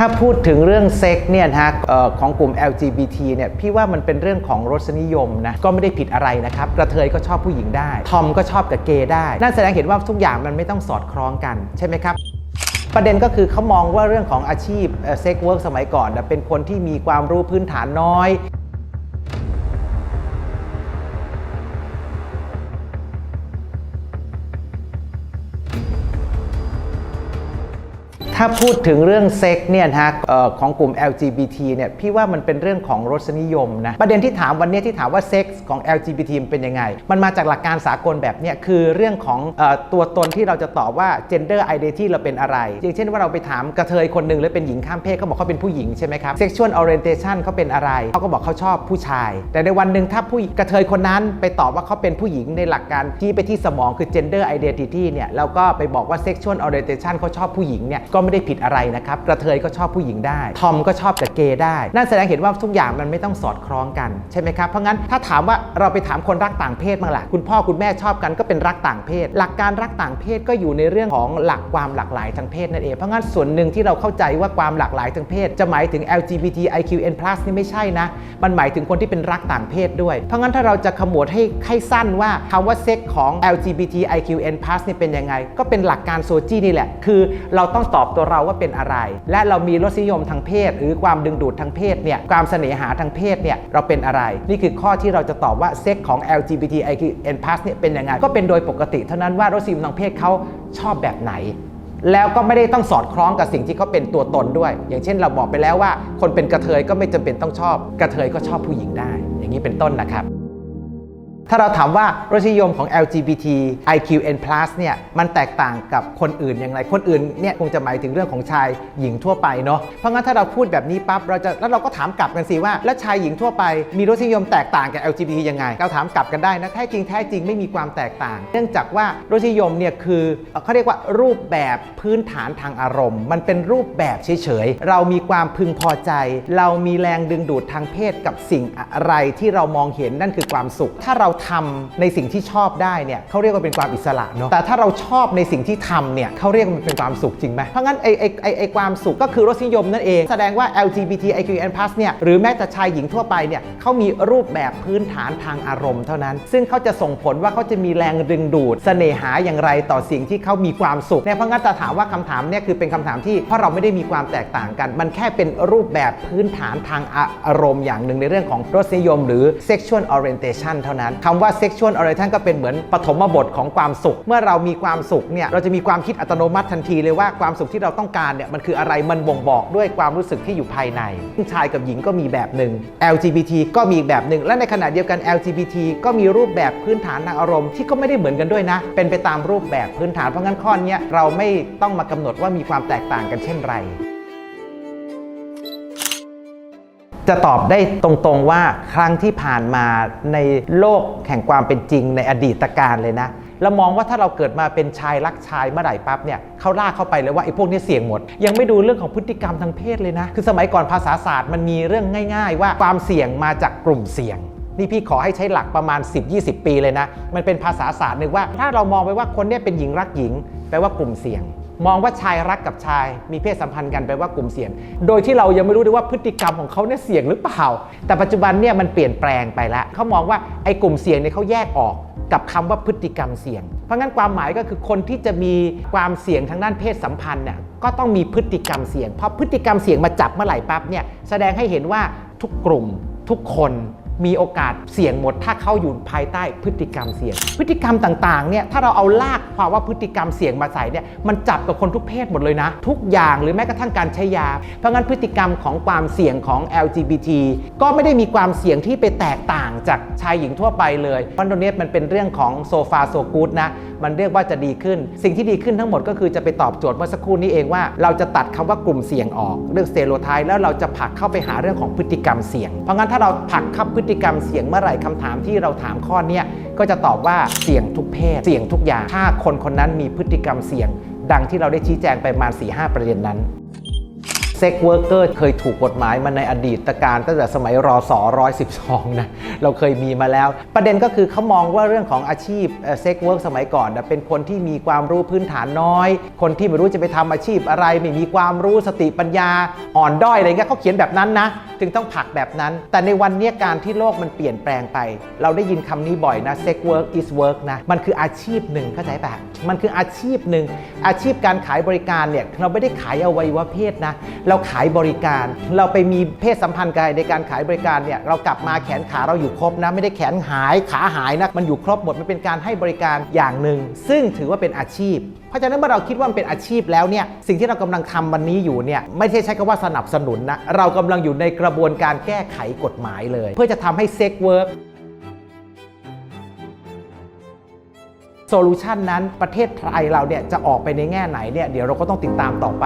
ถ้าพูดถึงเรื่องเซ็กเนี่ยนะฮะของกลุ่ม LGBT เนี่ยพี่ว่ามันเป็นเรื่องของรสนิยมนะก็ไม่ได้ผิดอะไรนะครับกระเทยก็ชอบผู้หญิงได้ ทอมก็ชอบกับเกย์ได้ นั่นแสดงเห็นว่าทุกอย่างมันไม่ต้องสอดคล้องกันใช่ไหมครับ ประเด็นก็คือเขามองว่าเรื่องของอาชีพเซ็กเวิร์กสมัยก่อนเป็นคนที่มีความรู้พื้นฐานน้อย ถ้าพูดถึงเรื่องเซ็กเนี่ยนะฮะของกลุ่ม LGBT เนี่ยพี่ว่ามันเป็นเรื่องของรสนิยมนะประเด็นที่ถามวันนี้ที่ถามว่าเซ็กส์ของ LGBT มันเป็นยังไง มันมาจากหลักการสากลแบบเนี้ยคือเรื่องของอตัวตนที่เราจะตอบว่า gender identity เราเป็นอะไร อย่างเช่นว่าเราไปถามกระเทยคนหนึ่งหรือเป็นหญิงข้ามเพศเขาบอกเขาเป็นผู้หญิงใช่ไหมครับ sexual orientation เขาเป็นอะไรเขาก็บอกเขาชอบผู้ชาย แต่ในวันหนึ่งถ้าผู้กระเทยคนนั้นไปตอบว่าเขาเป็นผู้หญิงในหลักการที่ไปที่สมองคือ gender identity เนี่ยแล้วก็ไปบอกว่า sexual orientation เขาชอบผู้หญิงเนี่ยก็ไม่ได้ผิดอะไรนะครับกระเทยก็ชอบผู้หญิงได้ ทอมก็ชอบกับเกย์ได้ นั่นแสดงเห็นว่าทุกอย่างมันไม่ต้องสอดคล้องกันใช่ไหมครับ เพราะงั้นถ้าถามว่าเราไปถามคนรักต่างเพศบ้างล่ะคุณพ่อคุณแม่ชอบกันก็เป็นรักต่างเพศ หลักการรักต่างเพศก็อยู่ในเรื่องของหลักความหลากหลายทางเพศนั่นเอง เพราะงั้นส่วนหนึ่งที่เราเข้าใจว่าความหลากหลายทางเพศ จะหมายถึง LGBTIQN+ นี่ไม่ใช่นะ มันหมายถึงคนที่เป็นรักต่างเพศด้วย เพราะงั้นถ้าเราจะขมวดให้ให้สั้นว่าคำว่าเซ็กของ LGBTIQN+ นี่เป็นยังไง ก็เป็นหลักการโซจีนี่แหละ คือเราต้องตอบตัวเราว่าเป็นอะไร และเรามีรสนิยมทางเพศ หรือความดึงดูดทางเพศเนี่ยความเสน่หาทางเพศเนี่ยเราเป็นอะไร นี่คือข้อที่เราจะตอบว่าเซ็กของ LGBTIQN+ เนี่ยเป็นยังไงก็เป็นโดยปกติเท่านั้นว่ารสนิยมทางเพศเขาชอบแบบไหนแล้วก็ไม่ได้ต้องสอดคล้องกับสิ่งที่เขาเป็นตัวตนด้วย อย่างเช่นเราบอกไปแล้วว่า คนเป็นกระเทยก็ไม่จำเป็นต้องชอบ กระเทยก็ชอบผู้หญิงได้ อย่างนี้เป็นต้นนะครับ ถ้าเราถามว่ารสนิยมของ LGBT IQN+ เนี่ยมันแตกต่างกับคนอื่นอย่างไรคนอื่นเนี่ยคงจะหมายถึงเรื่องของชายหญิงทั่วไปเนาะเพราะงั้นถ้าเราพูดแบบนี้ปั๊บเราจะแล้วเราก็ถามกลับกันสิว่า แล้วชายหญิงทั่วไปมีรสนิยมแตกต่างกับ LGBT ยังไง เราถามกลับกันได้นะแท้จริงแท้จริงไม่มีความแตกต่าง เนื่องจากว่ารสนิยมเนี่ยคือเอ่อเขาเรียกว่ารูปแบบพื้นฐานทางอารมณ์ มันเป็นรูปแบบเฉยๆเรามีความพึงพอใจ เรามีแรงดึงดูดทางเพศกับสิ่งอะไรที่เรามองเห็นนั่นคือความสุข ถ้าเราทำในสิ่งที่ชอบได้เนี่ยเขาเรียกว่าเป็นความอิสระเนาะแต่ถ้าเราชอบในสิ่งที่ทำเนี่ยเขาเรียกว่ามันเป็นความสุขจริงไหมเพราะงั้นไอ้ไอ้ไอ้ไอ้ความสุขก็คือรสนิยมนั่นเอง แสดงว่า LGBTIQN+ เนี่ยหรือแม้แต่ชายหญิงทั่วไปเนี่ยเขามีรูปแบบพื้นฐานทางอารมณ์เท่านั้น ซึ่งเขาจะส่งผลว่าเขาจะมีแรงดึงดูด เสน่หาอย่างไรต่อสิ่งที่เขามีความสุขเนี่ยเพราะงั้นจะถามว่าคำถามเนี่ยคือเป็นคำถามที่เพราะเราไม่ได้มีความแตกต่างกัน มันแค่เป็นรูปแบบพื้นฐานทางอารมณ์อย่างหนึ่งในเรื่องของรสนิยม หรือ sexual orientation เท่านั้นคคำว่า sexual orientation ก็เป็นเหมือนปฐมบทของความสุข เมื่อเรามีความสุขเนี่ยเราจะมีความคิดอัตโนมัติทันทีเลยว่าความสุขที่เราต้องการเนี่ยมันคืออะไรมันบ่งบอกด้วยความรู้สึกที่อยู่ภายใน ชายกับหญิงก็มีแบบหนึ่ง LGBT ก็มีแบบหนึ่ง และในขณะเดียวกัน LGBT ก็มีรูปแบบพื้นฐานทางอารมณ์ที่ก็ไม่ได้เหมือนกันด้วยนะ เป็นไปตามรูปแบบพื้นฐานเพราะงั้นข้อนี้เราไม่ต้องมากำหนดว่ามีความแตกต่างกันเช่นไร จะตอบได้ตรงๆว่าครั้งที่ผ่านมาในโลกแห่งความเป็นจริงในอดีตการเลยนะเรามองว่าถ้าเราเกิดมาเป็นชายรักชายเมื่อไหร่ปั๊บเนี่ยเขาลากเข้าไปเลยว่าไอ้พวกนี้เสี่ยงหมด ยังไม่ดูเรื่องของพฤติกรรมทางเพศเลยนะ คือสมัยก่อนภาษาศาสตร์มันมีเรื่องง่าย ๆ ว่าความเสี่ยงมาจากกลุ่มเสี่ยงนี่พี่ขอให้ใช้หลักประมาณ 10-20 ปีเลยนะ มันเป็นภาษาศาสตร์หนึ่งว่า ถ้าเรามองไปว่าคนนี้เป็นหญิงรักหญิง แปลว่ากลุ่มเสี่ยง มองว่าชายรักกับชาย มีเพศสัมพันธ์กันแปลว่ากลุ่มเสี่ยง โดยที่เรายังไม่รู้ด้วยว่าพฤติกรรมของเขาเนี่ยเสี่ยงหรือเปล่า แต่ปัจจุบันเนี่ยมันเปลี่ยนแปลงไปแล้วเขามองว่าไอ้กลุ่มเสี่ยงเนี่ยเขาแยกออกกับคำว่าพฤติกรรมเสี่ยง เพราะงั้นความหมายก็คือคนที่จะมีความเสี่ยงทางด้านเพศสัมพันธ์เนี่ยก็ต้องมีพฤติกรรมเสี่ยง เพอพฤติกรรมเสี่ยงมาจับเมื่อไหร่ปั๊บเนี่ยแสดงให้เห็นว่าทุกกลุ่มทุกคน มีโอกาสเสี่ยงหมด ถ้าเขาอยู่ภายใต้พฤติกรรมเสี่ยง พฤติกรรมต่างๆเนี่ยถ้าเราเอาลากความว่าพฤติกรรมเสี่ยงมาใส่เนี่ยมันจับกับคนทุกเพศหมดเลยนะ ทุกอย่างหรือแม้กระทั่งการใช้ยา เพราะงั้นพฤติกรรมของความเสี่ยงของ LGBT ก็ไม่ได้มีความเสี่ยงที่ไปแตกต่างจากชายหญิงทั่วไปเลยเพราะตรงนี้มันเป็นเรื่องของโซฟาโซกูดนะมันเรียกว่าจะดีขึ้น สิ่งที่ดีขึ้นทั้งหมดก็คือจะไปตอบโจทย์เมื่อสักครู่นี้เองว่า เราจะตัดคำว่ากลุ่มเสี่ยงออกเรื่องสเตโรไทป์แล้วเราจะผลักเข้าไปหาเรื่องของพฤติกรรมเสี่ยง เพราะงั้นถ้าเราผลักเข้าพฤติกรรมเสี่ยงเมื่อไหร่คำถามที่เราถามข้อเนี้ก็จะตอบว่าเสี่ยงทุกเพศ เสี่ยงทุกอย่าง ถ้าคนคนนั้นมีพฤติกรรมเสี่ยง ดังที่เราได้ชี้แจงไปประมาณ4-5ประเด็นนั้น เซ็กเวิร์กเกอร์เคยถูกกฎหมายมาในอดีตการตั้งแต่สมัยรอสอ112นะเราเคยมีมาแล้ว ประเด็นก็คือเขามองว่าเรื่องของอาชีพเซ็กเวิร์กสมัยก่อนนะเป็นคนที่มีความรู้พื้นฐานน้อย คนที่ไม่รู้จะไปทำอาชีพอะไร ไม่มีความรู้สติปัญญาอ่อนด้อยอะไรเงี้ยเขาเขียนแบบนั้นนะ จึงต้องผลักแบบนั้น แต่ในวันนี้การที่โลกมันเปลี่ยนแปลงไป เราได้ยินคำนี้บ่อยนะ sex work is work นะมันคืออาชีพหนึ่งเข้าใจปะมันคืออาชีพหนึ่งอาชีพการขายบริการเนี่ยเราไม่ได้ขายอวัยวะเพศนะเราขายบริการ เราไปมีเพศสัมพันธ์กันในการขายบริการเนี่ยเรากลับมาแขนขาเราอยู่ครบนะไม่ได้แขนหายขาหายนะมันอยู่ครบหมดมันเป็นการให้บริการอย่างหนึ่ง ซึ่งถือว่าเป็นอาชีพ เพราะฉะนั้นเมื่อเราคิดว่ามันเป็นอาชีพแล้วเนี่ยสิ่งที่เรากำลังทำวันนี้อยู่เนี่ยไม่ใช่ใช้คำว่าสนับสนุนนะเรากำลังอยู่ในกระบวนการแก้ไขกฎหมายเลย เพื่อจะทำให้เซ็กเวิร์กโซลูชันนั้นประเทศไทยเราเนี่ยจะออกไปในแง่ไหนเนี่ยเดี๋ยวเราก็ต้องติดตามต่อไป